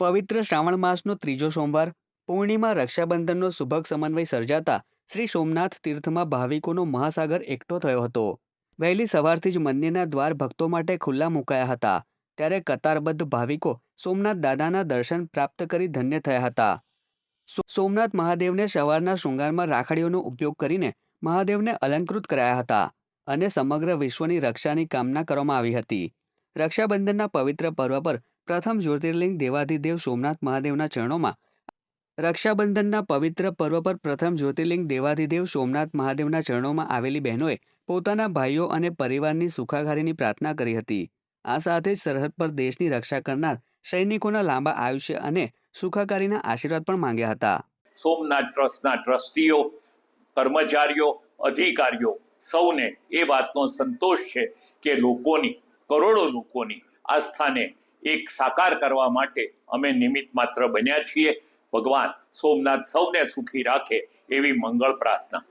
પવિત્ર શ્રાવણ માસનો ત્રીજો સોમવાર, પૂર્ણિમા રક્ષાબંધનનો સુભગ સમન્વય સર્જાતા શ્રી સોમનાથ તીર્થમાં ભાવિકોનો મહાસાગર એકઠો થયો હતો. વહેલી સવારથી જ મંદિરના દ્વાર ભક્તો માટે ખુલ્લા મુકાયા હતા. ત્યારે કતારબદ્ધ ભાવિકો સોમનાથ દાદાના દર્શન પ્રાપ્ત કરી ધન્ય થયા હતા. સોમનાથ મહાદેવને સવારના શૃંગારમાં રાખડીઓનો ઉપયોગ કરીને મહાદેવને અલંકૃત કરાયા હતા અને સમગ્ર વિશ્વની રક્ષાની કામના કરવામાં આવી હતી. રક્ષાબંધનના પવિત્ર પર્વ પર પ્રથમ જ્યોતિર્લિંગ દેવાધિદેવ સોમનાથ મહાદેવના ચરણોમાં રક્ષાબંધનના પવિત્ર પર્વ પર પ્રથમ જ્યોતિર્લિંગ દેવાધિદેવ સોમનાથ મહાદેવના ચરણોમાં આવેલી બહેનોએ પોતાના ભાઈઓ અને પરિવારની સુખાકારીની પ્રાર્થના કરી હતી. આ સાથે જ સરહદ પર દેશની રક્ષા કરનાર સૈનિકોના લાંબા આયુષ્ય અને સુખાકારીના આશીર્વાદ પણ માંગ્યા હતા. સોમનાથ ટ્રસ્ટના ટ્રસ્ટીઓ, કર્મચારીઓ, અધિકારીઓ સૌને એ વાતનો સંતોષ છે કે લોકોની, કરોડો લોકોની આસ્થાને એક સાકાર કરવા માટે અમે નિમિત્ત માત્ર બન્યા છીએ. ભગવાન સોમનાથ સૌને સુખી રાખે એવી મંગળ પ્રાર્થના.